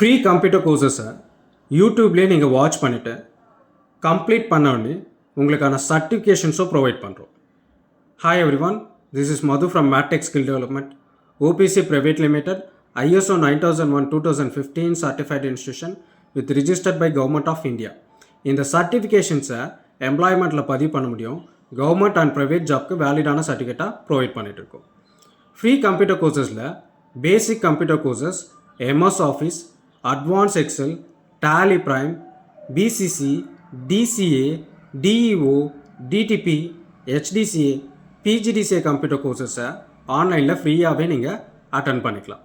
Free computer கோர்சஸை யூடியூப்லேயே நீங்கள் watch பண்ணிவிட்டு complete பண்ண உடனே உங்களுக்கான சர்டிஃபிகேஷன்ஸும் ப்ரொவைட் பண்ணுறோம் hi everyone this is Madhu from Mattech skill development OPC private limited ISO nine thousand one two thousand fifteen certified institution with registered by government of India இந்த சர்டிஃபிகேஷன்ஸை எம்ப்ளாய்மெண்ட்டில் பதிவு பண்ண முடியும். கவர்மெண்ட் அண்ட் ப்ரைவேட் ஜாப்க்கு வேலிடான சர்டிஃபிகேட்டாக provide பண்ணிட்டு இருக்கோம். Free computer கோர்சஸில் basic computer courses MS office advance excel tally prime BCC DCA DEO DTP HDCA PGDCA computer கோர்சஸை ஆன்லைனில் ஃப்ரீயாகவே நீங்கள் அட்டன் பண்ணிக்கலாம்.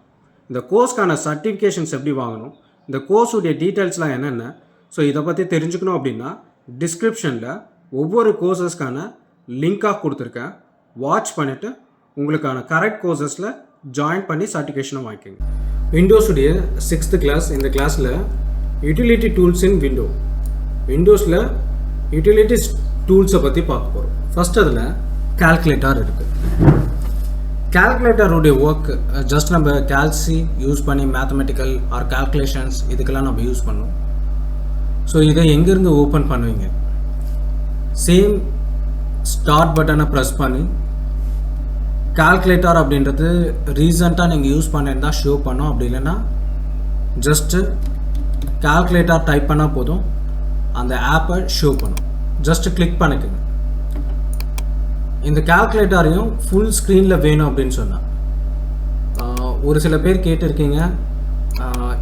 இந்த கோர்ஸ்க்கான சர்டிஃபிகேஷன்ஸ் எப்படி வாங்கணும் இந்த கோர்ஸுடைய டீட்டெயில்ஸ்லாம் என்னென்ன ஸோ இதை பற்றி தெரிஞ்சுக்கணும் அப்படின்னா டிஸ்கிரிப்ஷனில் ஒவ்வொரு கோர்சஸ்க்கான லிங்காக கொடுத்துருக்கேன். வாட்ச் பண்ணிவிட்டு உங்களுக்கான கரெக்ட் கோர்சஸில் ஜாயின் பண்ணி சர்டிஃபிகேஷனை வாங்கிக்கோங்க. விண்டோஸுடைய சிக்ஸ்த்து கிளாஸ் இந்த கிளாஸில் யூட்டிலிட்டி டூல்ஸ் இன் விண்டோ விண்டோஸில் யூட்டிலிட்டி டூல்ஸை பற்றி பார்க்க போகிறோம் ஃபஸ்ட் அதில் கால்குலேட்டர் இருக்குது கால்குலேட்டருடைய ஒர்க் ஜஸ்ட் நம்ம கேல்சி யூஸ் பண்ணி மேத்தமெட்டிக்கல் ஆர் கால்குலேஷன்ஸ் இதுக்கெல்லாம் நம்ம யூஸ் பண்ணோம். ஸோ இதை எங்கேருந்து ஓப்பன் பண்ணுவீங்க? சேம் ஸ்டார்ட் பட்டனை ப்ரெஸ் பண்ணி கால்குலேட்டர் அப்படின்றது ரீசண்டாக நீங்கள் யூஸ் பண்ணியிருந்தா ஷோ பண்ணோம். அப்படி இல்லைன்னா ஜஸ்ட்டு கால்குலேட்டர் டைப் பண்ணால் போதும். அந்த ஆப்பை ஷோ பண்ணும். ஜஸ்ட்டு கிளிக் பண்ணிக்கோங்க. இந்த கால்குலேட்டரையும் ஃபுல் ஸ்க்ரீனில் வேணும் அப்படின்னு சொன்னால் ஒரு சில பேர் கேட்டிருக்கீங்க.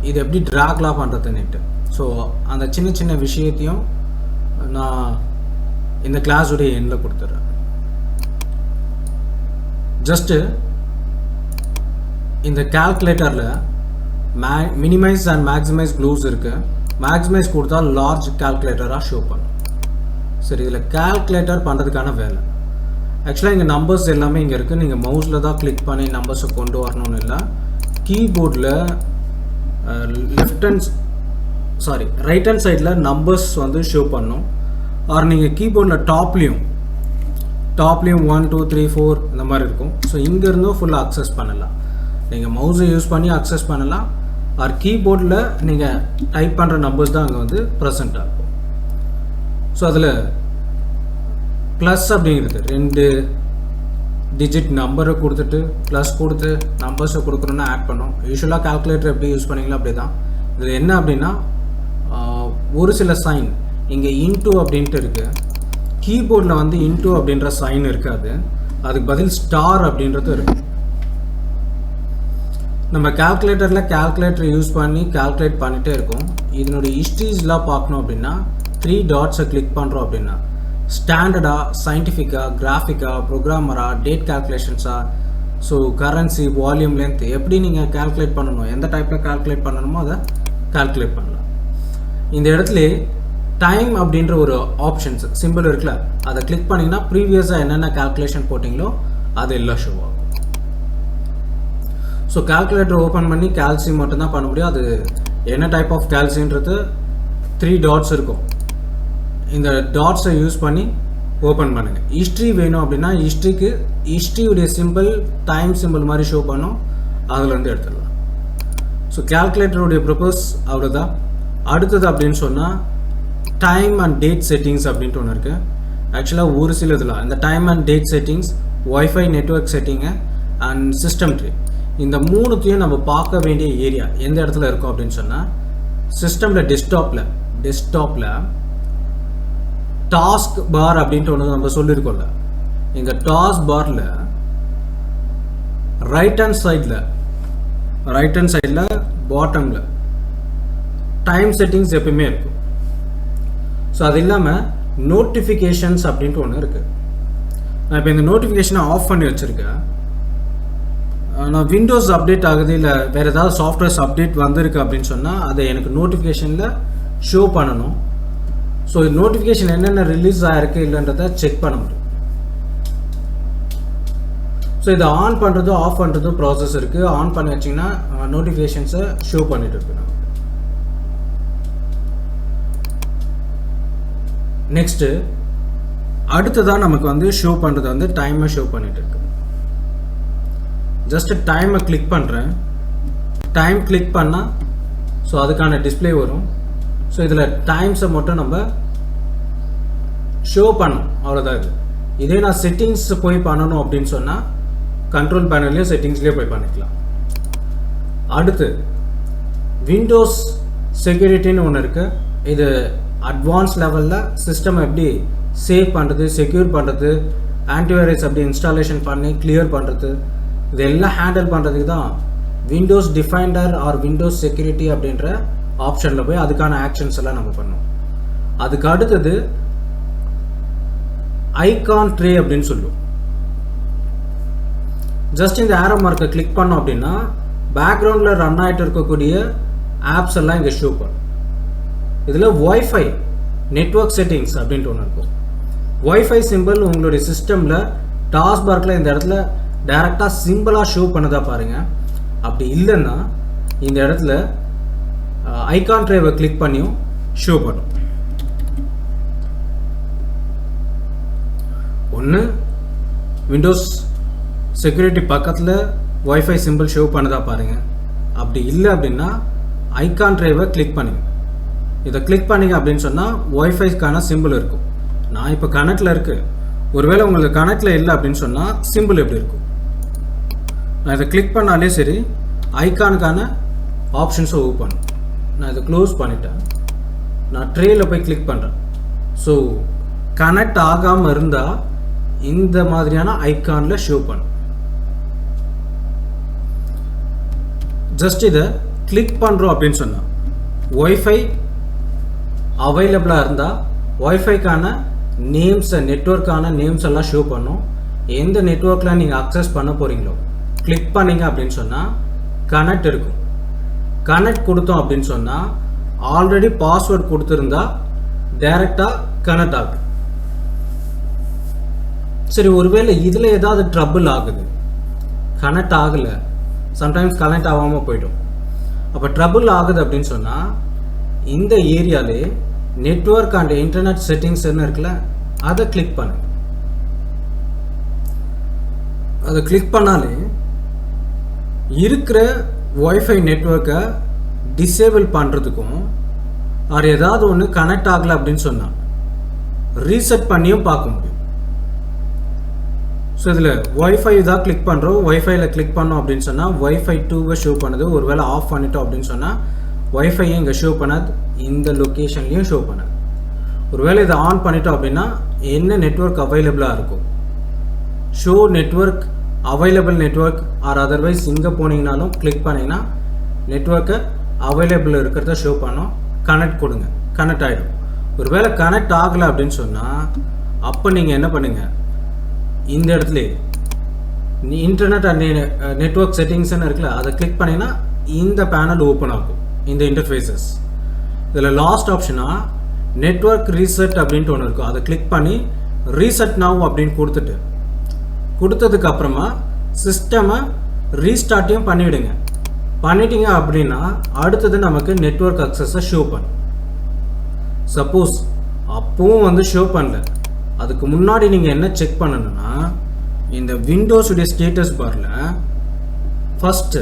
இது எப்படி ட்ராக்லாம் பண்ணுறதுன்னுட்டு ஸோ அந்த சின்ன சின்ன விஷயத்தையும் நான் இந்த கிளாஸுடைய எண்ணில் கொடுத்துட்றேன். ஜஸ்ட்டு இந்த கால்குலேட்டரில் மே மினிமைஸ் அண்ட் மேக்ஸிமைஸ் க்ளூஸ் இருக்குது மேக்ஸிமைஸ் கொடுத்தா லார்ஜ் கால்குலேட்டராக ஷோ பண்ணும். சரி இதில் கால்குலேட்டர் பண்ணுறதுக்கான வேலை. ஆக்சுவலாக இங்கே நம்பர்ஸ் எல்லாமே இங்கே இருக்குது நீங்கள் மவுஸில் தான் கிளிக் பண்ணி நம்பர்ஸை கொண்டு வரணும்னு இல்லை. கீபோர்டில் left hand sorry right hand சைடில் நம்பர்ஸ் வந்து ஷோ பண்ணும். ஆர் நீங்கள் கீபோர்டில் டாப்லேயும் டாப்லேயும் ஒன் டூ த்ரீ ஃபோர் இந்த மாதிரி இருக்கும். ஸோ இங்கேருந்தும் ஃபுல்லாக அக்சஸ் பண்ணலாம். நீங்கள் மவுஸை யூஸ் பண்ணி அக்சஸ் பண்ணலாம். ஆர் கீபோர்டில் நீங்கள் டைப் பண்ணுற நம்பர்ஸ் தான் அங்கே வந்து ப்ரெசண்ட்டாக இருக்கும். ஸோ அதில் ப்ளஸ் அப்படிங்கிறது ரெண்டு டிஜிட் நம்பரை கொடுத்துட்டு ப்ளஸ் கொடுத்து நம்பர்ஸை கொடுக்குறோன்னு ஆட் பண்ணோம் யூஸ்வலாக கால்குலேட்டர் எப்படி யூஸ் பண்ணீங்களோ அப்படி தான் இதில் என்ன அப்படின்னா ஒரு சில சைன் இங்கே இன்டூ அப்படின்ட்டு இருக்குது கீபோர்டில் வந்து இன்டூ அப்படின்ற சைன் இருக்காது. அதுக்கு பதில் ஸ்டார் அப்படின்றது இருக்கு நம்ம கால்குலேட்டரில் கால்குலேட்டர் யூஸ் பண்ணி கால்குலேட் பண்ணிகிட்டே இருக்கோம். இதனுடைய ஹிஸ்ட்ரிஸ்லாம் பார்க்கணும் அப்படின்னா த்ரீ டாட்ஸை கிளிக் பண்ணுறோம் அப்படின்னா ஸ்டாண்டர்டாக சயின்டிஃபிக்காக கிராஃபிக்காக ப்ரோக்ராமராக டேட் கால்குலேஷன்ஸாக ஸோ கரன்சி வால்யூம் லென்த் எப்படி நீங்கள் கால்குலேட் பண்ணணும் எந்த டைப்பில் கால்குலேட் பண்ணணுமோ அதை கால்குலேட் பண்ணலாம். இந்த இடத்துல டைம் அப்படின்ற ஒரு ஆப்ஷன்ஸ் சிம்பிள் இருக்குல்ல அதை கிளிக் பண்ணிங்கன்னா ப்ரீவியஸாக என்னென்ன கால்குலேஷன் போட்டிங்களோ அது எல்லாம் ஷோ ஆகும். ஸோ கால்குலேட்டர் ஓப்பன் பண்ணி கால்சியம் மட்டும்தான் பண்ண முடியும். அது என்ன டைப் ஆஃப் கால்சியன்றது த்ரீ டாட்ஸ் இருக்கும். இந்த டாட்ஸை யூஸ் பண்ணி ஓப்பன் பண்ணுங்கள் ஹிஸ்ட்ரி வேணும் அப்படின்னா ஹிஸ்ட்ரிக்கு ஹிஸ்ட்ரியுடைய சிம்பிள் டைம் சிம்பிள் மாதிரி ஷோ பண்ணும். அதுலேருந்து எடுத்துடலாம். ஸோ கால்குலேட்டருடைய ப்ரப்போஸ் அவ்வளோதான் அடுத்தது அப்படின்னு சொன்னால் டைம் அண்ட் டேட் செட்டிங்ஸ் அப்படின்ட்டு ஒன்று இருக்குது ஆக்சுவலாக ஒரு சில இதில் இந்த time and date settings wifi network setting and system tree இந்த மூணுத்தையும் நம்ம பார்க்க வேண்டிய ஏரியா எந்த இடத்துல இருக்கும் அப்படின்னு சொன்னால் சிஸ்டமில் டெஸ்க்டாப்பில் டெஸ்க்டாப்பில் டாஸ்க் பார் அப்படின்ட்டு ஒன்று நம்ம சொல்லியிருக்கோம்ல இந்த டாஸ்க் பாரில் ரைட் ஹேண்ட் சைடில் ரைட் ஹேண்ட் சைடில் பாட்டமில் டைம் செட்டிங்ஸ் எப்பயுமே இருக்கும். ஸோ அது இல்லாமல் நோட்டிஃபிகேஷன்ஸ் அப்படின்ட்டு ஒன்று இருக்குது நான் இப்போ இந்த நோட்டிஃபிகேஷனை ஆஃப் பண்ணி வச்சுருக்கேன். நான் விண்டோஸ் அப்டேட் ஆகுது இல்லை வேறு ஏதாவது சாஃப்ட்வேர்ஸ் அப்டேட் வந்திருக்கு அப்படின்னு சொன்னால் அதை எனக்கு நோட்டிஃபிகேஷனில் ஷோ பண்ணணும். ஸோ நோட்டிஃபிகேஷன் என்னென்ன ரிலீஸ் ஆகிருக்கு இல்லைன்றதை செக் பண்ண முடியும். ஸோ இதை ஆன் பண்ணுறதும் ஆஃப் பண்ணுறதும் ப்ராசஸ் இருக்குது ஆன் பண்ணி வச்சிங்கன்னா நோட்டிஃபிகேஷன்ஸை ஷோ பண்ணிட்டு இருக்கு நமக்கு நெக்ஸ்ட்டு அடுத்ததாக நமக்கு வந்து ஷோ பண்ணுறது வந்து டைமை ஷோ பண்ணிட்டு இருக்கு. ஜஸ்ட்டு டைமை கிளிக் பண்ணுறேன் டைம் கிளிக் பண்ணால் ஸோ அதுக்கான டிஸ்ப்ளே வரும். ஸோ இதில் டைம்ஸை மட்டும் நம்ம ஷோ பண்ணும் அவ்வளோதான் இது. இதே நான் செட்டிங்ஸ் போய் பண்ணணும் அப்படின்னு சொன்னால் கண்ட்ரோல் பேனல்லையும் செட்டிங்ஸ்லேயே போய் பண்ணிக்கலாம். அடுத்து விண்டோஸ் செக்யூரிட்டின்னு ஒன்று இருக்குது இது அட்வான்ஸ் லெவலில் சிஸ்டம் எப்படி சேவ் பண்ணுறது செக்யூர் பண்ணுறது ஆன்டிவைரஸ் எப்படி இன்ஸ்டாலேஷன் பண்ணி கிளியர் பண்ணுறது இதெல்லாம் ஹேண்டில் பண்ணுறதுக்கு தான் windows defender or windows security அப்படின்ற ஆப்ஷனில் போய் அதுக்கான ஆக்ஷன்ஸ் எல்லாம் நம்ம பண்ணோம் அதுக்கு அடுத்தது ஐகான் ட்ரே அப்படின்னு சொல்லுவோம். ஜஸ்ட் இந்த ஆரோ மார்க்கை கிளிக் பண்ணோம் அப்படின்னா பேக்ரவுண்டில் ரன் ஆகிட்டு இருக்கக்கூடிய ஆப்ஸ் எல்லாம் இங்கே ஷோ பண்ணும். இதில் ஒய்ஃபை நெட்ஒர்க் செட்டிங்ஸ் அப்படின்ட்டு ஒன்று இருக்கும். ஒய்ஃபை சிம்பிள் உங்களுடைய சிஸ்டமில் டாஸ் பார்க்கில் இந்த இடத்துல டைரெக்டாக சிம்பிளாக ஷோ பண்ணதா பாருங்கள் அப்படி இல்லைன்னா இந்த இடத்துல ஐகான் ட்ரைவை கிளிக் பண்ணியும் ஷோ பண்ணும். ஒன்று விண்டோஸ் செக்யூரிட்டி பக்கத்தில் ஒய்ஃபை சிம்பிள் ஷோ பண்ணதா பாருங்கள் அப்படி இல்லை அப்படின்னா ஐகான் ட்ரைவை கிளிக் பண்ணுங்கள் இதை கிளிக் பண்ணிங்க அப்படின்னு சொன்னால் ஒய்ஃபைக்கான சிம்பிள் இருக்கும். நான் இப்போ கனெக்டில் இருக்குது ஒருவேளை உங்களுக்கு கனெக்டில் இல்லை அப்படின்னு சொன்னால் சிம்பிள் எப்படி இருக்கும்? நான் இதை கிளிக் பண்ணாலே சரி ஐக்கானுக்கான ஆப்ஷன்ஸை ஓப்பன் நான் இதை க்ளோஸ் பண்ணிட்டேன். நான் ட்ரேயில் போய் கிளிக் பண்ணுறேன் ஸோ கனெக்ட் ஆகாமல் இருந்தால் இந்த மாதிரியான ஐக்கானில் ஷோ பண்ணும் ஜஸ்ட் இதை கிளிக் பண்ணுறோம் அப்படின்னு சொன்னால் ஒய்ஃபை அவைலபிளாக இருந்தால் ஒய்ஃபைக்கான நேம்ஸை நெட்ஒர்க்கான நேம்ஸ் எல்லாம் ஷோ பண்ணும். எந்த நெட்ஒர்க்கில் நீங்கள் அக்சஸ் பண்ண போகிறீங்களோ கிளிக் பண்ணீங்க அப்படின்னு சொன்னால் கனெக்ட் இருக்கும் கனெக்ட் கொடுத்தோம் அப்படின்னு சொன்னால் ஆல்ரெடி பாஸ்வேர்ட் கொடுத்துருந்தா டைரெக்டாக கனெக்ட் ஆகும். சரி ஒருவேளை இதில் ஏதாவது ட்ரபிள் ஆகுது. கனெக்ட் ஆகலை. சம்டைம்ஸ் கனெக்ட் ஆகாமல் போயிடும். அப்போ ட்ரபிள் ஆகுது அப்படின்னு சொன்னால் இந்த ஏரியாலே நெட்ஒர்க் அண்ட் இன்டர்நெட் செட்டிங்ஸ்னு இருக்குல்ல அதை கிளிக் பண்ணு. அதை கிளிக் பண்ணாலே இருக்கிற ஒய்ஃபை நெட்ஒர்க்கை டிசேபிள் பண்ணுறதுக்கும் அது ஏதாவது ஒன்று கனெக்ட் ஆகலை அப்படின்னு சொன்னான் ரீசெட் பண்ணியும் பார்க்க முடியும். ஸோ இதில் ஒய்ஃபை தான் கிளிக் பண்ணுறோம் ஒய்ஃபைல கிளிக் பண்ணோம் அப்படின்னு சொன்னால் ஒய்ஃபை டூவை ஷோ பண்ணுது. ஒருவேளை ஆஃப் பண்ணிட்டோம் அப்படின்னு சொன்னால் ஒய்ஃபையும் இங்கே ஷோ பண்ணாது? இந்த லொக்கேஷன்லேயும் ஷோ பண்ணாது. ஒருவேளை இதை ஆன் பண்ணிட்டோம் அப்படின்னா என்ன நெட்ஒர்க் அவைலபிளாக இருக்கும்? Show network available network or otherwise இங்கே போனீங்கனாலும் கிளிக் பண்ணிங்கன்னா நெட்ஒர்க்கை அவைலபிள் இருக்கிறத ஷோ பண்ணோம். கனெக்ட் கொடுங்க. கனெக்ட் ஆகிடும் ஒருவேளை கனெக்ட் ஆகலை அப்படின்னு சொன்னால் அப்போ நீங்கள் என்ன பண்ணுங்கள் இந்த இடத்துல இன்டர்நெட் அண்ட் நெட்ஒர்க் செட்டிங்ஸ்ன்னு இருக்குல்ல அதை கிளிக் பண்ணிங்கன்னா இந்த பேனல் ஓப்பன் ஆகும். இந்த இன்டர்ஃபேஸஸ் இதில் லாஸ்ட் ஆப்ஷனாக நெட்ஒர்க் ரீசெட் அப்படின்ட்டு ஒன்று இருக்கும். அதை கிளிக் பண்ணி ரீசெட் நவ் அப்படின்னு கொடுத்துட்டு. கொடுத்ததுக்கு அப்புறமா சிஸ்டமை ரீஸ்டார்ட்டையும் பண்ணிவிடுங்க. பண்ணிட்டீங்க அப்படின்னா அடுத்தது நமக்கு நெட்ஒர்க் அக்சஸை ஷோ பண்ணும் சப்போஸ் அப்பவும் வந்து ஷோ பண்ணல. அதுக்கு முன்னாடி நீங்கள் என்ன செக் பண்ணணும்னா இந்த விண்டோஸுடைய ஸ்டேட்டஸ் பாரில் ஃபஸ்ட்டு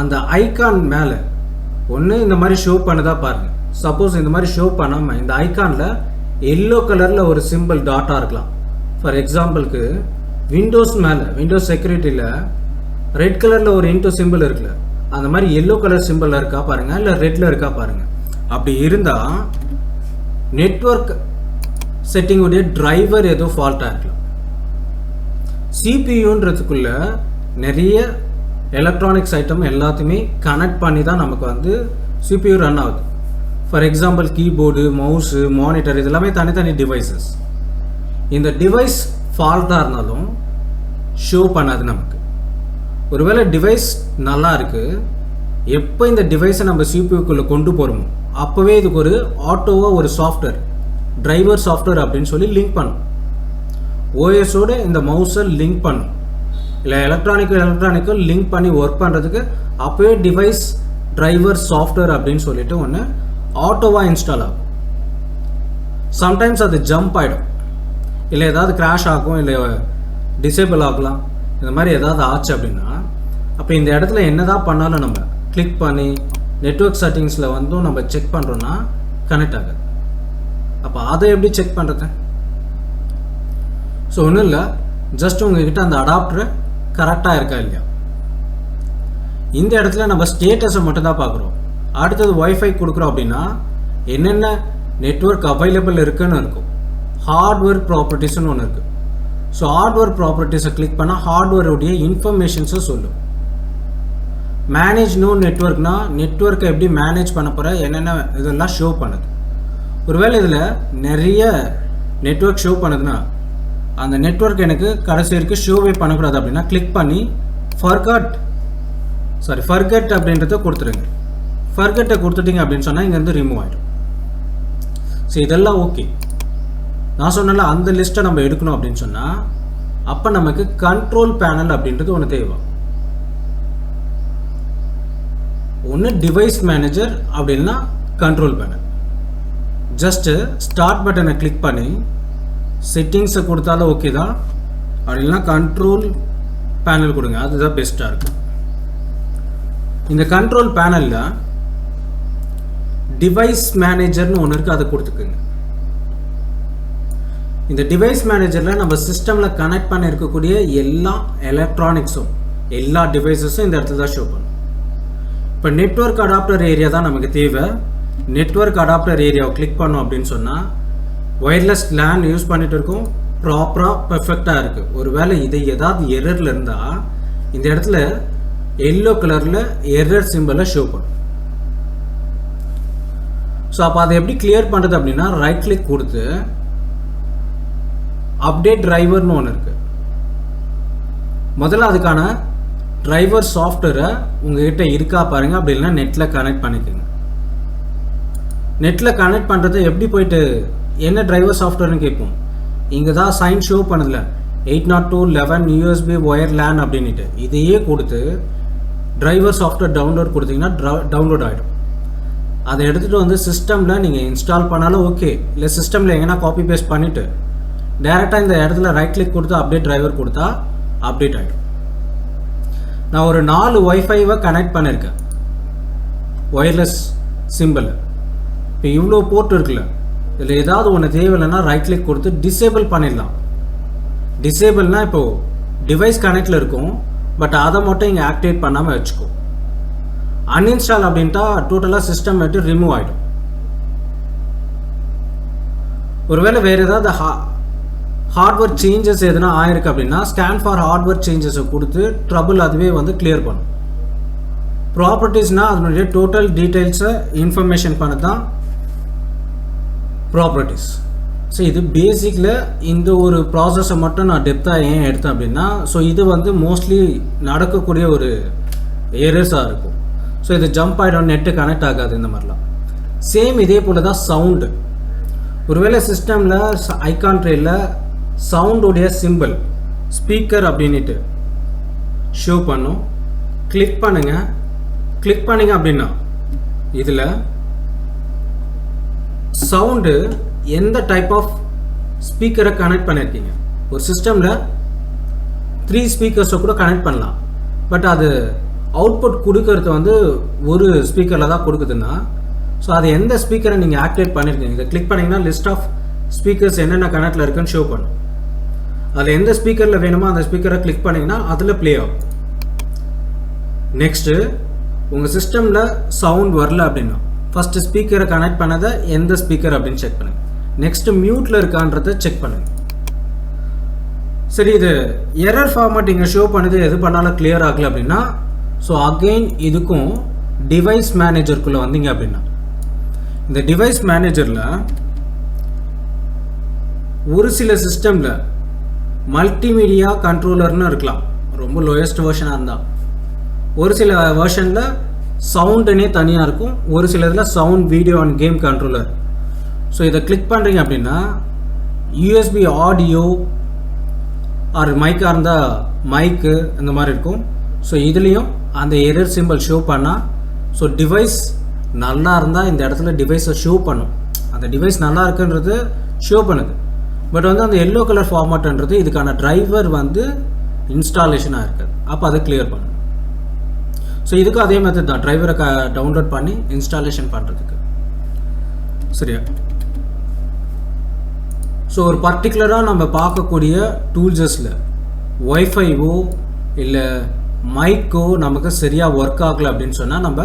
அந்த ஐகான் மேலே ஒன்று இந்த மாதிரி ஷோ பண்ணதாக பாருங்கள் சப்போஸ் இந்த மாதிரி ஷோ பண்ணாமல் இந்த ஐகானில் எல்லோ கலரில் ஒரு சிம்பிள் டாட்டாக இருக்கலாம். ஃபார் எக்ஸாம்பிளுக்கு விண்டோஸ் மேலே விண்டோஸ் செக்யூரிட்டியில் ரெட் கலரில் ஒரு இன்டோ சிம்பிள் இருக்குல்ல. அந்த மாதிரி எல்லோ கலர் சிம்பிளில் இருக்கா பாருங்கள் இல்லை ரெட்டில் இருக்கா பாருங்கள் அப்படி இருந்தால் நெட்ஒர்க் செட்டிங்குடைய டிரைவர் ஏதோ ஃபால்ட்டாக இருக்கலாம். சிபியூன்றதுக்குள்ளே நிறைய எலக்ட்ரானிக்ஸ் ஐட்டம் எல்லாத்தையுமே கனெக்ட் பண்ணி தான் நமக்கு வந்து சிபியூ ரன் ஆகுது. For example keyboard mouse monitor இது எல்லாமே தனித்தனி டிவைசஸ் இந்த டிவைஸ் ஃபால்ட்டாக இருந்தாலும் ஷோ பண்ணாது நமக்கு. ஒருவேளை டிவைஸ் நல்லா இருக்குது எப்போ இந்த டிவைஸை நம்ம சிபியூக்குள்ளே கொண்டு போகிறோமோ அப்போவே இதுக்கு ஒரு ஆட்டோவாக ஒரு சாஃப்ட்வேர் டிரைவர் சாஃப்ட்வேர் அப்படின்னு சொல்லி லிங்க் பண்ணும். ஓஎஸோடு இந்த மவுஸை லிங்க் பண்ணும். இல்லை எலக்ட்ரானிக்கு எலக்ட்ரானிக்கும் லிங்க் பண்ணி ஒர்க் பண்ணுறதுக்கு அப்போயே டிவைஸ் டிரைவர் சாஃப்ட்வேர் அப்படின்னு சொல்லிட்டு ஒன்று ஆட்டோவாக இன்ஸ்டால் ஆகும். சம்டைம்ஸ் அது ஜம்ப் ஆகிடும் இல்லை ஏதாவது கிராஷ் ஆகும் இல்லை டிசேபிள் ஆகலாம். இந்த மாதிரி ஏதாவது ஆச்சு அப்படின்னா அப்போ இந்த இடத்துல என்ன தான் பண்ணாலும் நம்ம கிளிக் பண்ணி நெட்வொர்க் செட்டிங்ஸில் வந்தும் நம்ம செக் பண்ணுறோன்னா கனெக்ட் ஆகுது. அப்போ அதை எப்படி செக் பண்ணுறது ஸோ ஒன்றும் இல்லை. ஜஸ்ட் உங்ககிட்ட அந்த அடாப்டரை கரெக்டாக இருக்கா இல்லையா? இந்த இடத்துல நம்ம ஸ்டேட்டஸை மட்டும்தான் பார்க்குறோம். அடுத்தது ஒய்ஃபை கொடுக்குறோம் அப்படின்னா என்னென்ன நெட்வொர்க் அவைலபிள் இருக்குன்னு இருக்கும். ஹார்ட்வேர் ப்ராப்பர்ட்டிஸ்னு ஒன்று இருக்குது ஸோ ஹார்ட்வேர் ப்ராப்பர்ட்டிஸை கிளிக் பண்ணால் ஹார்ட்வேருடைய இன்ஃபர்மேஷன்ஸை சொல்லும். மேனேஜ் நோ நெட்ஒர்க்னா நெட்ஒர்க்கை எப்படி மேனேஜ் பண்ண போகிற என்னென்ன இதெல்லாம் ஷோ பண்ணுது. ஒருவேளை இதில் நிறைய நெட்ஒர்க் ஷோ பண்ணுதுன்னா அந்த நெட்ஒர்க் எனக்கு கடைசி வரைக்கும் ஷோவே பண்ணக்கூடாது அப்படின்னா கிளிக் பண்ணி ஃபர்கட் சாரி ஃபர்கட் அப்படின்றத கொடுத்துருங்க. ஃபர்கட்டை கொடுத்துட்டீங்க அப்படின்னு சொன்னால் இங்கேருந்து ரிமூவ் ஆகிடும் ஸோ இதெல்லாம் ஓகே நான் சொன்னல அந்த லிஸ்ட்டை நம்ம எடுக்கணும் அப்படின்னு சொன்னால் அப்போ நமக்கு கண்ட்ரோல் பேனல் அப்படின்றது ஒன்று தேவை. ஒன்று டிவைஸ் மேனேஜர் அப்படின்னா கண்ட்ரோல் பேனல் ஜஸ்ட்டு ஸ்டார்ட் பட்டனை கிளிக் பண்ணி செட்டிங்ஸை கொடுத்தாலும் ஓகே தான். அப்படின்னா கண்ட்ரோல் பேனல் கொடுங்க. அதுதான் பெஸ்ட்டாக இருக்கும். இந்த கண்ட்ரோல் பேனலில் டிவைஸ் மேனேஜர்னு ஒன்று இருக்குது அதை கொடுத்துக்குங்க. இந்த டிவைஸ் மேனேஜரில் நம்ம சிஸ்டமில் கனெக்ட் பண்ண இருக்கக்கூடிய எல்லா எலக்ட்ரானிக்ஸும் எல்லா டிவைஸஸும் இந்த இடத்துல தான் ஷோ பண்ணும். இப்போ நெட்ஒர்க் அடாப்டர் ஏரியா தான் நமக்கு தேவை. நெட்ஒர்க் அடாப்டர் ஏரியாவை கிளிக் பண்ணோம் அப்படின்னு சொன்னால் ஒயர்லெஸ் லேன் யூஸ் பண்ணிட்டு இருக்கோம் ப்ராப்பராக பெர்ஃபெக்டாக இருக்குது ஒருவேளை இது ஏதாவது எரரில் இருந்தால் இந்த இடத்துல எல்லோ கலரில் எரர் சிம்பிளை ஷோ பண்ணும் ஸோ அப்போ அதை எப்படி கிளியர் பண்ணுறது அப்படின்னா ரைட் கிளிக் கொடுத்து அப்டேட் டிரைவர்னு ஒன்று இருக்குது முதல்ல அதுக்கான டிரைவர் சாஃப்ட்வேரை உங்ககிட்ட இருக்கா பாருங்கள் அப்படி இல்லைன்னா நெட்டில் கனெக்ட் பண்ணிக்கோங்க. நெட்டில் கனெக்ட் பண்ணுறது எப்படி போயிட்டு என்ன டிரைவர் சாஃப்ட்வேர்னு கேட்போம். இங்கே தான் சைன் ஷோ பண்ணதில்ல eight nought two eleven USB wire LAN அப்படின்ட்டு இதையே கொடுத்து டிரைவர் சாஃப்ட்வேர் டவுன்லோட் கொடுத்தீங்கன்னா டவுன்லோட் ஆகிடும் அதை எடுத்துகிட்டு வந்து சிஸ்டமில் நீங்கள் இன்ஸ்டால் பண்ணாலும் ஓகே இல்லை சிஸ்டமில் எங்கன்னா காப்பி பேஸ்ட் பண்ணிவிட்டு டேரெக்டாக இந்த இடத்துல ரைட் கிளிக் கொடுத்து அப்டேட் டிரைவர் கொடுத்தா அப்டேட் ஆகிடும் நான் ஒரு நாலு ஒய்ஃபைவை கனெக்ட் பண்ணியிருக்கேன் ஒயர்லெஸ் சிம்பிள் இப்போ இவ்வளோ போர்ட் இருக்குல்ல. இதில் ஏதாவது ஒன்று தேவையில்லைன்னா ரைட் கிளிக் கொடுத்து டிசேபிள் பண்ணிடலாம். டிசேபிள்னால் இப்போது டிவைஸ் கனெக்டில் இருக்கும். பட் அதை மட்டும் இங்கே ஆக்டிவேட் பண்ணாமல் வச்சுக்கோ. அன்இன்ஸ்டால் அப்படின்ட்டா டோட்டலாக சிஸ்டம் விட்டு ரிமூவ் ஆகிடும் ஒருவேளை வேறு ஏதாவது ஹா ஹார்ட்வேர் சேஞ்சஸ் எதுனா ஆயிருக்கு அப்படின்னா ஸ்கேன் ஃபார் ஹார்ட்வேர் சேஞ்சஸை கொடுத்து ட்ரபுள் அதுவே வந்து கிளியர் பண்ணும். ப்ராப்பர்ட்டிஸ்னால் அதனுடைய டோட்டல் டீட்டெயில்ஸை இன்ஃபர்மேஷன் பண்ண தான் ப்ராப்பர்ட்டிஸ் ஸோ இது பேசிக்கில் இந்த ஒரு ப்ராசஸை மட்டும் நான் டெப்த்தாக ஏன் எடுத்தேன் அப்படின்னா ஸோ இது வந்து மோஸ்ட்லி நடக்கக்கூடிய ஒரு ஏரர்ஸாக இருக்கும். ஸோ இது ஜம்ப் ஆகிடும் நெட்டு கனெக்ட் ஆகாது இந்த மாதிரிலாம். சேம் இதே போல் தான் சவுண்டு ஒருவேளை சிஸ்டமில் ஐகான் ட்ரேயில் சவுண்டுடைய சிம்பிள் ஸ்பீக்கர் அப்படின்ட்டு ஷோ பண்ணும். கிளிக் பண்ணுங்கள் கிளிக் பண்ணிங்க அப்படின்னா இதில் சவுண்டு எந்த டைப் ஆஃப் ஸ்பீக்கரை கனெக்ட் பண்ணியிருக்கீங்க ஒரு சிஸ்டமில் த்ரீ ஸ்பீக்கர்ஸை கூட கனெக்ட் பண்ணலாம். பட் அது அவுட்புட் கொடுக்கறது வந்து ஒரு ஸ்பீக்கரில் தான் கொடுக்குதுன்னா ஸோ அது எந்த ஸ்பீக்கரை நீங்கள் ஆக்டிவேட் பண்ணியிருக்கீங்க இதை கிளிக் பண்ணிங்கன்னா லிஸ்ட் ஆஃப் ஸ்பீக்கர்ஸ் என்னென்ன கனெக்டில் இருக்குன்னு ஷோ பண்ணும். அதில் எந்த ஸ்பீக்கரில் வேணுமோ அந்த ஸ்பீக்கரை கிளிக் பண்ணிங்கன்னா அதில் ப்ளே ஆகும். நெக்ஸ்ட்டு உங்கள் சிஸ்டமில் சவுண்ட் வரல அப்படின்னா ஃபஸ்ட்டு ஸ்பீக்கரை கனெக்ட் பண்ணதை எந்த ஸ்பீக்கர் அப்படின்னு செக் பண்ணுங்கள் நெக்ஸ்ட்டு மியூட்டில் இருக்கான்றதை செக் பண்ணுங்கள் சரி இது எரர் ஃபார்மேட் இங்கே ஷோ பண்ணுது எது பண்ணாலும் கிளியர் ஆகலை அப்படின்னா ஸோ அகெயின் இதுக்கும் டிவைஸ் மேனேஜருக்குள்ளே வந்தீங்க அப்படின்னா இந்த டிவைஸ் மேனேஜரில் ஒரு சில சிஸ்டமில் மல்டிமீடியா கண்ட்ரோலர்னு இருக்கலாம். ரொம்ப லோயஸ்ட் வேர்ஷனாக இருந்தால் ஒரு சில வேர்ஷனில் சவுண்டுனே தனியாக இருக்கும். ஒரு சில இதில் sound video and game controller so இதை கிளிக் பண்ணுறீங்க அப்படின்னா யூஎஸ்பி ஆடியோ ஆர் மைக்காக இருந்தால் மைக்கு இந்த மாதிரி இருக்கும். ஸோ இதுலேயும் அந்த எரர் சிம்பிள் ஷோ பண்ணால் ஸோ டிவைஸ் நல்லா இருந்தால் இந்த இடத்துல டிவைஸை ஷோ பண்ணும். அந்த டிவைஸ் நல்லா இருக்குன்றது ஷோ பண்ணுது. பட் வந்து அந்த எல்லோ கலர் ஃபார்மேட்டுன்றது இதுக்கான டிரைவர் வந்து இன்ஸ்டாலேஷனாக இருக்குது. அப்போ அதை கிளியர் பண்ணும். ஸோ இதுக்கும் அதே மெத்தட் தான். டிரைவரை க டவுன்லோட் பண்ணி இன்ஸ்டாலேஷன் பண்ணுறதுக்கு சரியா? ஸோ ஒரு பர்டிகுலராக நம்ம பார்க்கக்கூடிய டூல்ஸஸில் ஒய்ஃபைவோ இல்லை மைக்கோ நமக்கு சரியாக ஒர்க் ஆகலை அப்படின்னு சொன்னால் நம்ம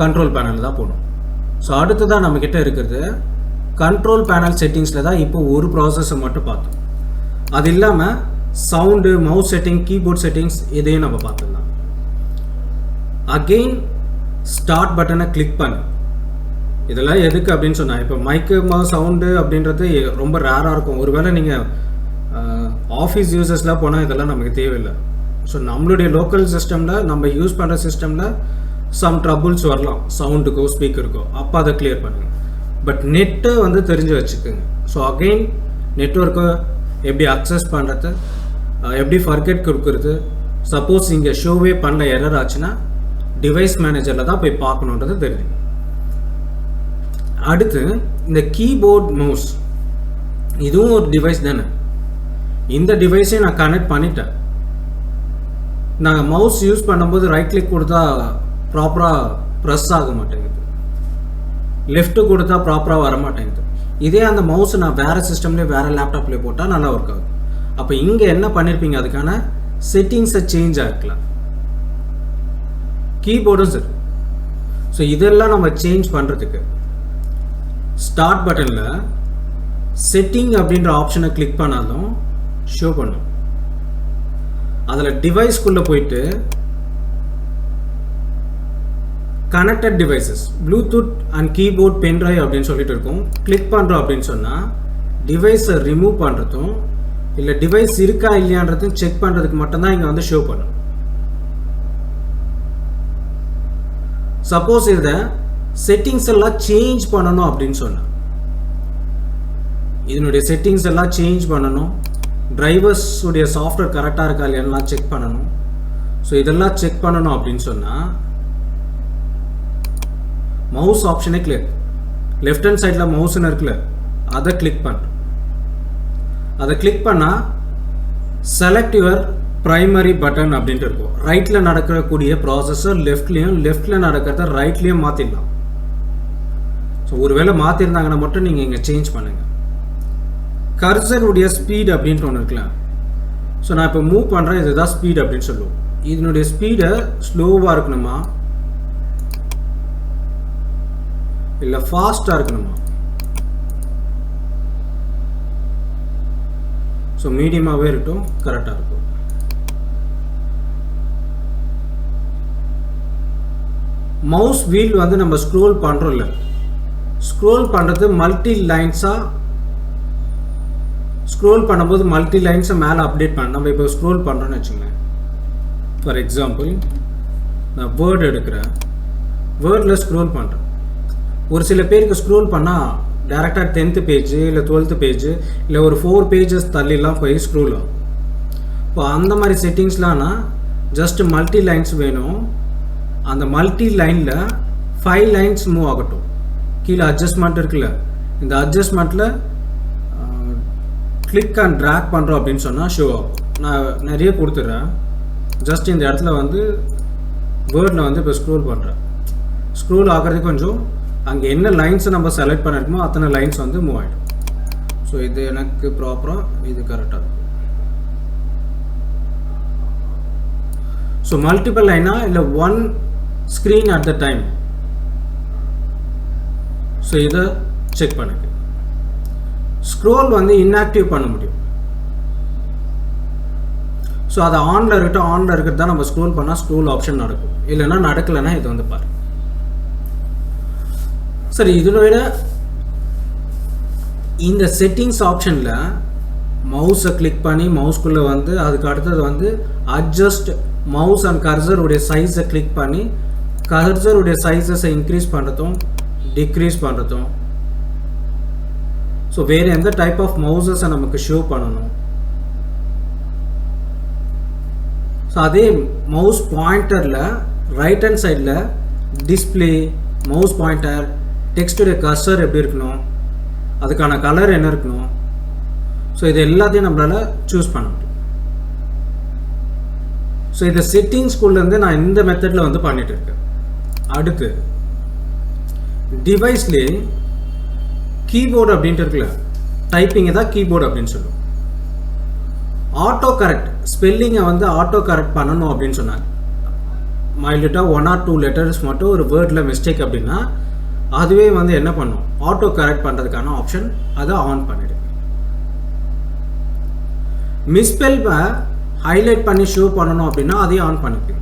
கண்ட்ரோல் பேனல் தான் போகணும் ஸோ அடுத்ததாக நம்மக்கிட்ட இருக்கிறது கண்ட்ரோல் பேனல் செட்டிங்ஸில் தான் இப்போ ஒரு ப்ராசஸை மட்டும் பார்த்தோம். அது இல்லாமல் sound mouse setting keyboard settings இதையும் நம்ம பார்த்துடலாம். அகெயின் ஸ்டார்ட் பட்டனை கிளிக் பண்ணு. இதெல்லாம் எதுக்கு அப்படின்னு சொன்னால் இப்போ மைக்கு சவுண்டு அப்படின்றது ரொம்ப ரேராக இருக்கும். ஒருவேளை நீங்கள் ஆஃபீஸ் யூசஸ்லாம் போனால் இதெல்லாம் நமக்கு தேவையில்லை. ஸோ நம்மளுடைய லோக்கல் சிஸ்டமில் நம்ம யூஸ் பண்ணுற சிஸ்டமில் சம் ட்ரபுள்ஸ் வரலாம். சவுண்டுக்கோ ஸ்பீக்கருக்கோ அப்போ அதை கிளியர் பண்ணுங்கள் பட் நெட்டை வந்து தெரிஞ்சு வச்சுக்கோங்க. ஸோ அகெயின் நெட்ஒர்க்கை எப்படி அக்சஸ் பண்ணுறது எப்படி ஃபர்கெட் கொடுக்குறது சப்போஸ் இங்கே ஷோவே பண்ண எரர் ஆச்சுன்னா டிவைஸ் மேனேஜரில் தான் போய் பார்க்கணுன்றது தெரியுது. அடுத்து இந்த கீபோர்ட் மவுஸ் இதுவும் ஒரு டிவைஸ் தானே? இந்த டிவைஸையும் நான் கனெக்ட் பண்ணிட்டேன். நாங்கள் மவுஸ் யூஸ் பண்ணும்போது ரைட் கிளிக் கொடுத்தா ப்ராப்பராக ப்ரெஸ் ஆக மாட்டேங்குது. லெஃப்ட்டு கொடுத்தா ப்ராப்பராக வர மாட்டேங்குது. இதே அந்த மவுஸ் நான் வேறு சிஸ்டம்லேயே வேறு லேப்டாப்லேயே போட்டால் நல்லா ஒர்க் ஆகும் அப்போ இங்கே என்ன பண்ணியிருப்பீங்க அதுக்கான செட்டிங்ஸை சேஞ்ச் ஆகிக்கலாம் கீபோர்டும் சரி. ஸோ இதெல்லாம் நம்ம சேஞ்ச் பண்ணுறதுக்கு ஸ்டார்ட் பட்டனில் செட்டிங் அப்படின்ற ஆப்ஷனை கிளிக் பண்ணாலும் ஷோ பண்ணும். அதில் டிவைஸ்க்குள்ளே போயிட்டு connected devices bluetooth and keyboard pen drive அப்படின்னு சொல்லிட்டு இருக்கும். கிளிக் பண்ணுறோம் அப்படின்னு சொன்னால் டிவைஸை ரிமூவ் பண்ணுறதும் இல்லை டிவைஸ் இருக்கா இல்லையான்றதும் செக் பண்ணுறதுக்கு மட்டும்தான் இங்கே வந்து ஷோ பண்ணும். சப்போஸ் இதை செட்டிங்ஸ் எல்லாம் சேஞ்ச் பண்ணணும் அப்படின்னு சொன்னேன் இதனுடைய செட்டிங்ஸ் எல்லாம் சேஞ்ச் பண்ணணும். டிரைவர்ஸுடைய சாஃப்ட்வேர் கரெக்டாக இருக்கா இல்லையாலாம் செக் பண்ணணும். ஸோ இதெல்லாம் செக் பண்ணணும் அப்படின்னு சொன்னால் மவுஸ் ஆப்ஷனே கிளிக் லெஃப்ட் ஹேண்ட் சைடில் மவுஸ்னு இருக்குல்ல அதை கிளிக் பண்ண. அதை கிளிக் பண்ணால் செலக்ட் யுவர் ப்ரைமரி பட்டன் அப்படின்ட்டு இருக்கும். ரைட்டில் நடக்கக்கூடிய ப்ராசஸர் லெஃப்ட்லேயும் லெஃப்டில் நடக்கிறத ரைட்லேயும் மாற்றிடலாம் ஸோ ஒருவேளை மாற்றிருந்தாங்கன்னா மட்டும் நீங்கள் இங்கே சேஞ்ச் பண்ணுங்கள் கர்சருடைய ஸ்பீடு அப்படின்ட்டு ஒன்று இருக்கலாம் ஸோ நான் இப்போ மூவ் பண்ணுறேன் இதுதான் ஸ்பீட் அப்படின்னு சொல்லுவோம். இதனுடைய ஸ்பீடை ஸ்லோவாக இருக்கணுமா? இல்லை ஃபாஸ்ட்டாக இருக்கணுமா? ஸோ மீடியமாகவே இருக்கட்டும் கரெக்டாக இருக்கும் மவுஸ் வீல் வந்து நம்ம ஸ்க்ரோல் பண்ணுறோம்ல ஸ்க்ரோல் பண்ணுறது மல்டி லைன்ஸாக ஸ்க்ரோல் பண்ணும்போது மல்டி லைன்ஸை மேலே அப்டேட் பண்ண நம்ம இப்போ ஸ்க்ரோல் பண்ணுறோன்னு வச்சுங்களேன் ஃபார் எக்ஸாம்பிள் நான் வேர்டு எடுக்கிறேன். வேர்டில் ஸ்க்ரோல் பண்ணுறேன் ஒரு சில பேருக்கு ஸ்க்ரோல் பண்ணால் டேரெக்டாக டென்த்து பேஜ் இல்லை டுவெல்த்து பேஜ் இல்லை ஒரு ஃபோர் பேஜஸ் தள்ளிலாம் போய் ஸ்க்ரோல் ஆகும். இப்போ அந்த மாதிரி செட்டிங்ஸ்லாம்னா ஜஸ்ட் மல்டி லைன்ஸ் வேணும். அந்த மல்டி லைனில் ஃபைவ் லைன்ஸ் மூவ் ஆகட்டும். கீழே அட்ஜஸ்ட்மெண்ட் இருக்குல்ல. இந்த அட்ஜஸ்ட்மெண்ட்டில் கிளிக் அண்ட் ட்ராக் பண்ணுறோம் அப்படின்னு சொன்னால் ஷோ ஆகும். நான் நிறைய கொடுத்துட்றேன் ஜஸ்ட் இந்த இடத்துல வந்து வேர்டில் வந்து இப்போ ஸ்க்ரோல் பண்ணுறேன் ஸ்க்ரோல் ஆகிறதுக்கு கொஞ்சம் அங்கே என்ன லைன்ஸை நம்ம செலக்ட் பண்ணிருக்கோமோ அத்தனை லைன்ஸ் வந்து மூவ் ஆகிடும் ஸோ இது எனக்கு ப்ராப்பராக இது கரெக்டாக இருக்கும் ஸோ மல்டிபிள் லைனா இல்லை one screen at the time so இதை செக் பண்ணுங்க. ஸ்க்ரோல் வந்து இன்ஆக்டிவ் பண்ண முடியும். ஸோ அதை ஆனில் இருக்கட்டும் ஆனில் இருக்கிறது தான் நம்ம ஸ்க்ரோல் பண்ணால் ஸ்க்ரோல் ஆப்ஷன் நடக்கும். இல்லைன்னா நடக்கலைன்னா இது வந்து பாரு. சரி இதில் விட இந்த செட்டிங்ஸ் ஆப்ஷனில் மவுஸை கிளிக் பண்ணி மவுஸ்குள்ளே வந்து அதுக்கு அடுத்தது வந்து அட்ஜஸ்ட் மவுஸ் அண்ட் கர்சருடைய சைஸை கிளிக் பண்ணி கர்சருடைய சைஸஸை இன்க்ரீஸ் பண்ணுறதும் டிக்ரீஸ் பண்ணுறதும் ஸோ வேறு எந்த டைப் ஆஃப் மவுசஸை நமக்கு ஷோ பண்ணணும்? ஸோ அதே மவுஸ் பாயிண்டரில் ரைட் ஹேண்ட் சைடில் டிஸ்பிளே மவுஸ் பாயிண்டர் டெக்ஸ்டுடைய கர்சர் எப்படி இருக்கணும்? அதுக்கான கலர் என்ன இருக்கணும்? ஸோ இது எல்லாத்தையும் நம்மளால் சூஸ் பண்ண முடியும். ஸோ இந்த செட்டிங்ஸ்குள்ளேருந்து நான் இந்த மெத்தடில் வந்து பண்ணிகிட்டு இருக்கேன். அடுத்து டிவைஸ்லேயே கீபோர்டு அப்படின்ட்டு இருக்குல்ல டைப்பிங்கை தான் கீபோர்டு அப்படின்னு சொல்லுவோம் ஆட்டோ கரெக்ட் ஸ்பெல்லிங்கை வந்து ஆட்டோ கரெக்ட் பண்ணணும் அப்படின்னு சொன்னாங்க. மைல்டாக ஒன் ஆர் டூ லெட்டர்ஸ் மட்டும் ஒரு வேர்டில் மிஸ்டேக் அப்படின்னா அதுவே வந்து என்ன பண்ணும்? ஆட்டோ கரெக்ட் பண்ணுறதுக்கான ஆப்ஷன் அதை ஆன் பண்ணிடு மிஸ்பெல் ஹைலைட் பண்ணி ஷோ பண்ணணும் அப்படின்னா அதையும் ஆன் பண்ணிக்கணும்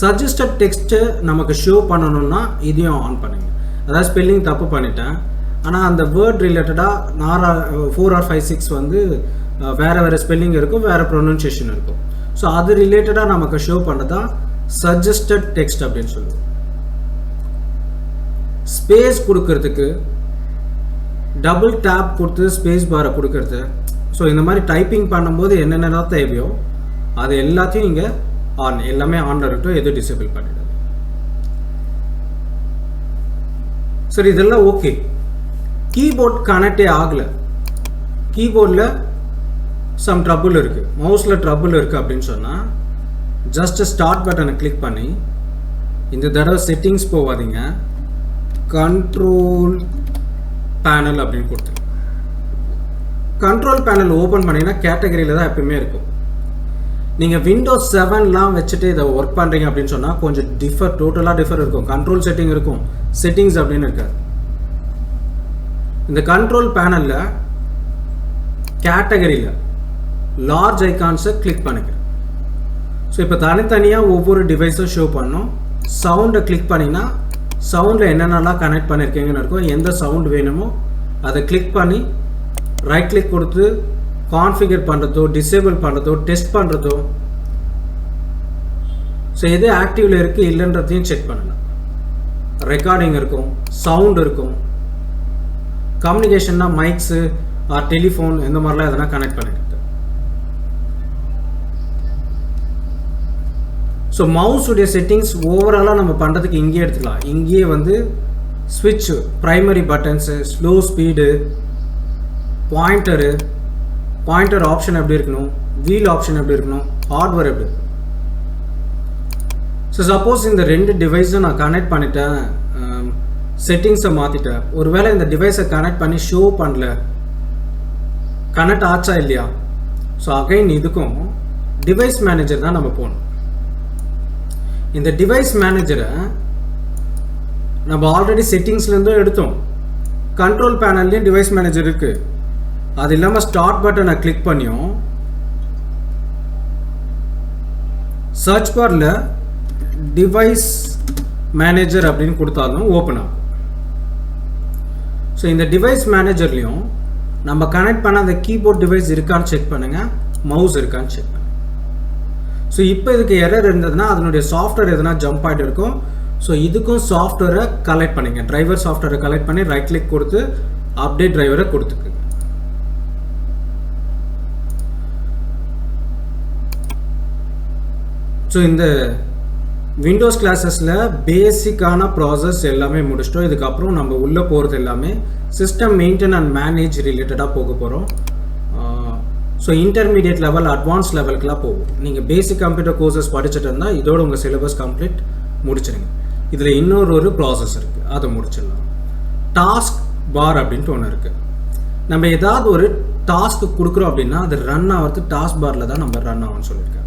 சஜஸ்டட் டெக்ஸ்ட்டு நமக்கு ஷோ பண்ணணும்னா இதையும் ஆன் பண்ணுங்க. அதாவது ஸ்பெல்லிங் தப்பு பண்ணிட்டேன். ஆனால் அந்த வேர்ட் ரிலேட்டடாக நார் ஃபோர் ஆர் ஃபைவ் சிக்ஸ் வந்து வேறு வேறு ஸ்பெல்லிங் இருக்கும் வேறு ப்ரொனன்சியேஷன் இருக்கும். ஸோ அது ரிலேட்டடாக நமக்கு ஷோ பண்ணுறதா சஜஸ்டட் டெக்ஸ்ட் அப்படின்னு சொல்லுவோம். ஸ்பேஸ் கொடுக்கறதுக்கு டபுள் டேப் கொடுத்து ஸ்பேஸ் பாரை கொடுக்கறது. ஸோ இந்த மாதிரி டைப்பிங் பண்ணும்போது என்னென்னலாம் தேவையோ அது எல்லாத்தையும் இங்கே ஆன் எல்லாமே ஆன்ல இருக்கட்டும் எதுவும் டிசேபிள் பண்ணிடுது சரி இதெல்லாம் ஓகே கீபோர்ட் கனெக்டே ஆகலை. கீபோர்டில் சம் ட்ரபுள் இருக்குது மவுஸில் ட்ரபுள் இருக்குது அப்படின்னு சொன்னால் ஜஸ்ட் ஸ்டார்ட் பட்டனை கிளிக் பண்ணி இந்த தடவை செட்டிங்ஸ் போகாதீங்க. கண்ட்ரோல் பேனல் அப்படின்னு கொடுத்துருங்க. கண்ட்ரோல் பேனல் ஓப்பன் பண்ணிங்கன்னா கேட்டகரியில் தான் எப்பயுமே இருக்கும். நீங்கள் விண்டோஸ் செவன்லாம் வச்சுட்டு இதை ஒர்க் பண்ணுறீங்க அப்படின்னு சொன்னால் கொஞ்சம் டிஃபர் டோட்டலாக டிஃபர் இருக்கும். கண்ட்ரோல் செட்டிங் இருக்கும். செட்டிங்ஸ் அப்படின்னு இருக்காது. இந்த கண்ட்ரோல் பேனலில் கேட்டகரியில் லார்ஜ் ஐகான்ஸை கிளிக் பண்ணுங்க. ஸோ இப்போ தனித்தனியாக ஒவ்வொரு டிவைஸும் ஷோ பண்ணோம் சவுண்டை கிளிக் பண்ணிங்கன்னா சவுண்டில் என்னென்னலாம் கனெக்ட் பண்ணியிருக்கீங்கன்னு இருக்கும். எந்த சவுண்ட் வேணுமோ அதை கிளிக் பண்ணி ரைட் கிளிக் கொடுத்து கான்ஃபிகர் பண்ணுறதோ டிசேபிள் பண்ணுறதோ டெஸ்ட் பண்ணுறதோ ஸோ எது ஆக்டிவில் இருக்குது இல்லைன்றதையும் செக் பண்ணலாம் ரெக்கார்டிங் இருக்கும் சவுண்ட் இருக்கும். கம்யூனிகேஷன்னா மைக்ஸு டெலிஃபோன் இந்த மாதிரிலாம் எதனா கனெக்ட் பண்ணிருக்கு ஸோ மவுஸுடைய செட்டிங்ஸ் ஓவராலாக நம்ம பண்ணுறதுக்கு இங்கேயே எடுத்துக்கலாம். இங்கேயே வந்து ஸ்விட்ச் primary buttons slow speed pointer pointer option எப்படி இருக்கணும்? வீல் ஆப்ஷன் எப்படி இருக்கணும்? ஹார்ட்வேர் எப்படி? ஸோ சப்போஸ் இந்த ரெண்டு டிவைஸும் நான் கனெக்ட் பண்ணிட்டேன். செட்டிங்ஸை மாற்றிட்டேன் ஒருவேளை இந்த டிவைஸை கனெக்ட் பண்ணி ஷோ பண்ணல. கனெக்ட் ஆச்சா இல்லையா? ஸோ அகைன் இதுக்கும் டிவைஸ் மேனேஜர் தான் நம்ம போகணும். இந்த டிவைஸ் மேனேஜரை நம்ம ஆல்ரெடி செட்டிங்ஸ்லேருந்தும் எடுத்தோம். கண்ட்ரோல் பேனல்லையும் டிவைஸ் மேனேஜர் இருக்குது அது இல்லாமல் ஸ்டார்ட் பட்டனை கிளிக் பண்ணியும் சர்ச் பாரில் டிவைஸ் மேனேஜர் அப்படின்னு கொடுத்தாலும் ஓப்பன் ஆகும். ஸோ இந்த டிவைஸ் மேனேஜர்லேயும் நம்ம கனெக்ட் பண்ண அந்த கீபோர்ட் டிவைஸ் இருக்கான்னு செக் பண்ணுங்கள் மவுஸ் இருக்கான்னு செக் பண்ணுங்கள் ஸோ இப்போ இதுக்கு எரர் இருந்ததுன்னா அதனுடைய சாஃப்ட்வேர் எதனா ஜம்ப் ஆகிட்டு இருக்கும் ஸோ இதுக்கும் சாஃப்ட்வேரை கலெக்ட் பண்ணுங்க. டிரைவர் சாஃப்ட்வேரை கலெக்ட் பண்ணி ரைட் கிளிக் கொடுத்து அப்டேட் டிரைவரை கொடுத்துக்கு. ஸோ இந்த விண்டோஸ் கிளாஸஸில் பேசிக்கான ப்ராசஸ் எல்லாமே முடிச்சிட்டோம். இதுக்கப்புறம் நம்ம உள்ளே போகிறது எல்லாமே சிஸ்டம் மெயின்டைன் அண்ட் மேனேஜ் ரிலேட்டடாக போக போகிறோம் ஸோ இன்டர்மீடியட் லெவல் அட்வான்ஸ் லெவலுக்குலாம் போகும் நீங்கள் பேசிக் கம்ப்யூட்டர் கோர்சஸ் படிச்சுட்டு இருந்தால் இதோட உங்கள் சிலபஸ் கம்ப்ளீட் முடிச்சிடுங்க இதில் இன்னொரு ஒரு ப்ராசஸ் இருக்குது அதை முடிச்சிடலாம். டாஸ்க் பார் அப்படின்ட்டு ஒன்று இருக்குது நம்ம ஏதாவது ஒரு டாஸ்க் கொடுக்குறோம் அப்படின்னா அது ரன் ஆகிறது டாஸ்க் பாரில் தான் நம்ம ரன் ஆகும்னு சொல்லியிருக்கேன்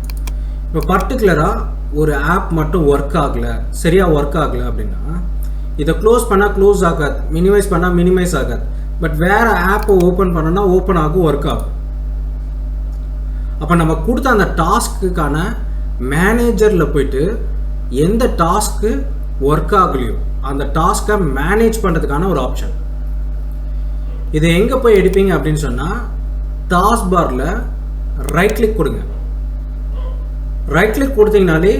இப்போ பர்டிகுலராக ஒரு ஆப் மட்டும் ஒர்க் ஆகலை சரியாக ஒர்க் ஆகலை அப்படின்னா இதை க்ளோஸ் பண்ணால் க்ளோஸ் ஆகாது மினிமைஸ் பண்ணால் மினிமைஸ் ஆகாது. பட் வேறு ஆப்பை ஓப்பன் பண்ணோன்னா ஓப்பன் ஆகும் ஒர்க் ஆகும். அப்போ நம்ம கொடுத்த அந்த டாஸ்க்குக்கான மேனேஜரில் போயிட்டு எந்த டாஸ்க்கு ஒர்க் ஆகலையோ அந்த டாஸ்க்கை மேனேஜ் பண்ணுறதுக்கான ஒரு ஆப்ஷன் இதை எங்கே போய் எடுப்பீங்க அப்படின்னு சொன்னால் டாஸ்க் பாரில் ரைட் கிளிக் கொடுங்க. ரைட் கிளிக் கொடுத்தீங்கனாலே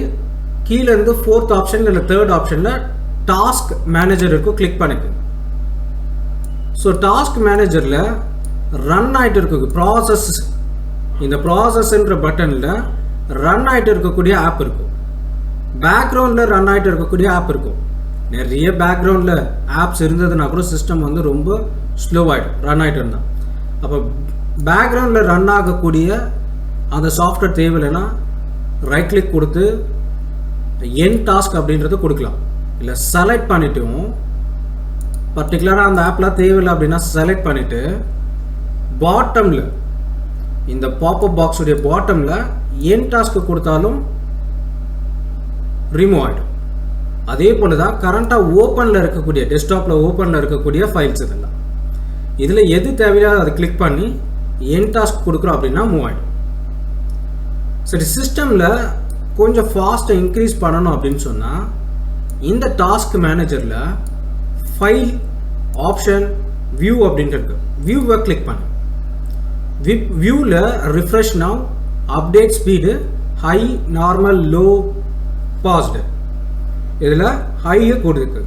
கீழேருந்து ஃபோர்த் ஆப்ஷன் இல்லை தேர்ட் ஆப்ஷனில் டாஸ்க் மேனேஜர் இருக்கும் கிளிக் பண்ணிக்கு ஸோ டாஸ்க் மேனேஜரில் ரன் ஆகிட்டு இருக்கு. ப்ராசஸ் இந்த ப்ராசஸ்ன்ற பட்டனில் ரன் ஆகிட்டு இருக்கக்கூடிய ஆப் இருக்கும் பேக்ரவுண்டில் ரன் ஆகிட்டு இருக்கக்கூடிய ஆப் இருக்கும் நிறைய பேக்ரவுண்டில் ஆப்ஸ் இருந்ததுன்னா கூட சிஸ்டம் வந்து ரொம்ப ஸ்லோவாகிடும் ரன் ஆகிட்டு இருந்தால் அப்போ பேக்ரவுண்டில் ரன் ஆகக்கூடிய அந்த சாஃப்ட்வேர் தேவையில்லைன்னா ரைட் கிளிக் கொடுத்து என் டாஸ்க் அப்படின்றது கொடுக்கலாம். இல்லை செலக்ட் பண்ணிட்டும் பர்டிகுலராக அந்த ஆப்பில் தேவையில்லை அப்படின்னா செலக்ட் பண்ணிவிட்டு பாட்டமில் இந்த பாப்பப் பாக்ஸுடைய பாட்டமில் என் டாஸ்க்கு கொடுத்தாலும் ரிமூவ் ஆகிடும் அதே போல் தான் கரண்ட்டாக ஓப்பனில் இருக்கக்கூடிய டெஸ்க்டாப்பில் ஓப்பனில் இருக்கக்கூடிய ஃபைல்ஸ் இதெல்லாம். இதில் எது தேவையோ அதை கிளிக் பண்ணி என் டாஸ்க் கொடுக்குறோம் அப்படின்னா மூவ் ஆகிடும் சரி சிஸ்டமில் கொஞ்சம் ஃபாஸ்ட்டை இன்க்ரீஸ் பண்ணணும் அப்படின்னு சொன்னால் இந்த டாஸ்க் மேனேஜரில் ஃபைல் ஆப்ஷன் வியூ அப்படின்ட்டு இருக்குது வியூவை கிளிக் பண்ணு வியூவில் refresh now update speed high normal low paused இதில் ஹையை கொடுத்துருக்கு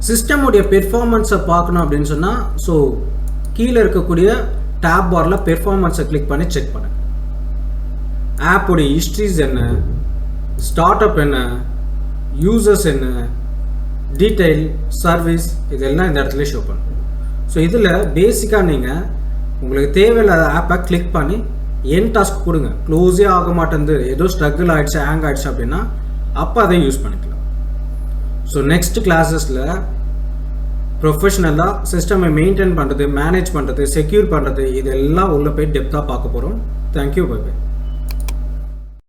சிஸ்டமுடைய பெர்ஃபார்மன்ஸை பார்க்கணும் அப்படின்னு சொன்னால் ஸோ கீழே இருக்கக்கூடிய டேப் பாரில் பெர்ஃபார்மன்ஸை கிளிக் பண்ணி செக் பண்ணுங்கள் ஆப்போடைய ஹிஸ்ட்ரிஸ் என்ன ஸ்டார்ட் அப் என்ன யூசர்ஸ் என்ன டீட்டெயில் சர்வீஸ் இதெல்லாம் இந்த இடத்துல ஷோ பண்ணும். ஸோ இதில் பேசிக்காக நீங்கள் உங்களுக்கு தேவையில்லாத ஆப்பை கிளிக் பண்ணி என் டாஸ்க் கொடுங்க. க்ளோஸே ஆக மாட்டேங்குது. ஏதோ ஸ்ட்ரகிள் ஆகிடுச்சு ஹேங் ஆகிடுச்சு அப்படின்னா அப்போ அதை யூஸ் பண்ணிக்கலாம். ஸோ நெக்ஸ்ட் கிளாஸஸில் ப்ரொஃபஷ்னலாக சிஸ்டமை மெயின்டைன் பண்ணுறது மேனேஜ் பண்ணுறது செக்யூர் பண்ணுறது இதெல்லாம் உள்ளே போய் டெப்த்தாக பார்க்க போகிறோம் தேங்க்யூ பை பை